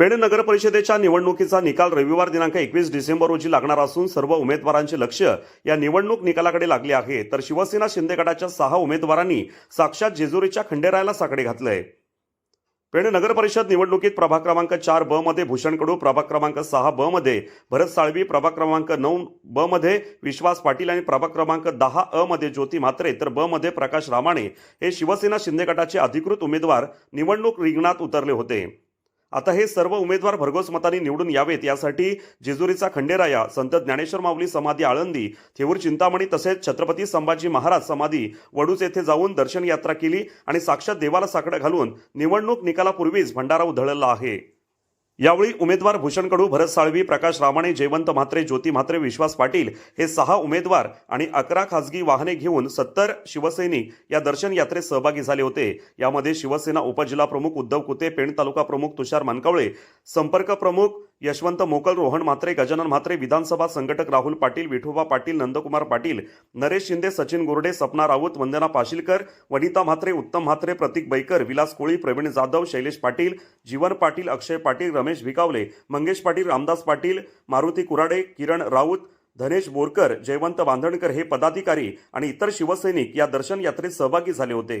पेण नगर परिषदेच्या निवडणुकीचा निकाल रविवार दिनांक एकवीस डिसेंबर रोजी लागणार असून सर्व उमेदवारांचे लक्ष या निवडणूक निकालाकडे लागले आहे. तर शिवसेना शिंदे गटाच्या सहा उमेदवारांनी साक्षात जेजुरीच्या खंडेरायाला साकडे घातलंय पेण नगर परिषद निवडणुकीत प्रभाग क्रमांक चार ब मध्ये भूषण कडू प्रभाग क्रमांक सहा ब मध्ये भरत साळवी प्रभाग क्रमांक नऊ ब मध्ये विश्वास पाटील आणि प्रभाग क्रमांक दहा अ मध्ये ज्योती म्हात्रे तर ब मध्ये प्रकाश रामाणे हे शिवसेना शिंदे गटाचे अधिकृत उमेदवार निवडणूक रिंगणात उतरले होते. आता हे सर्व उमेदवार भरघोस मताने निवडून यावेत. यासाठी जेजुरीचा खंडेराया संत ज्ञानेश्वर माऊली समाधी आळंदी थेऊर चिंतामणी तसेच छत्रपती संभाजी महाराज समाधी वडूच येथे जाऊन दर्शन यात्रा केली आणि साक्षात देवाला साकडं घालून निवडणूक निकालापूर्वीच भंडारा उधळला आहे. यावेळी उमेदवार भूषण कडू भरत साळवी प्रकाश रामाणे जयवंत म्हात्रे ज्योती म्हात्रे विश्वास पाटील हे सहा उमेदवार आणि अकरा खासगी वाहने घेऊन सत्तर शिवसैनिक या दर्शन यात्रेत सहभागी झाले होते. यामध्ये शिवसेना उपजिल्हा प्रमुख उद्धव कुते पेण तालुका प्रमुख तुषार मानकावळे संपर्क प्रमुख यशवंत मोकल रोहन म्हात्रे गजानन म्हात्रे विधानसभा संघटक राहुल पाटील विठोबा पाटील नंदकुमार पाटील नरेश शिंदे सचिन गोरडे सपना राऊत वंदना पाशीलकर वनिता म्हात्रे उत्तम म्हात्रे प्रतीक बैकर विलास कोळी प्रवीण जाधव शैलेश पाटील जीवन पाटील अक्षय पाटील रमेश भिकावले मंगेश पाटील रामदास पाटील मारुती कुराडे किरण राऊत धनेश बोरकर जयवंत बांधणकर हे पदाधिकारी आणि इतर शिवसैनिक या दर्शन यात्रेत सहभागी झाले होते.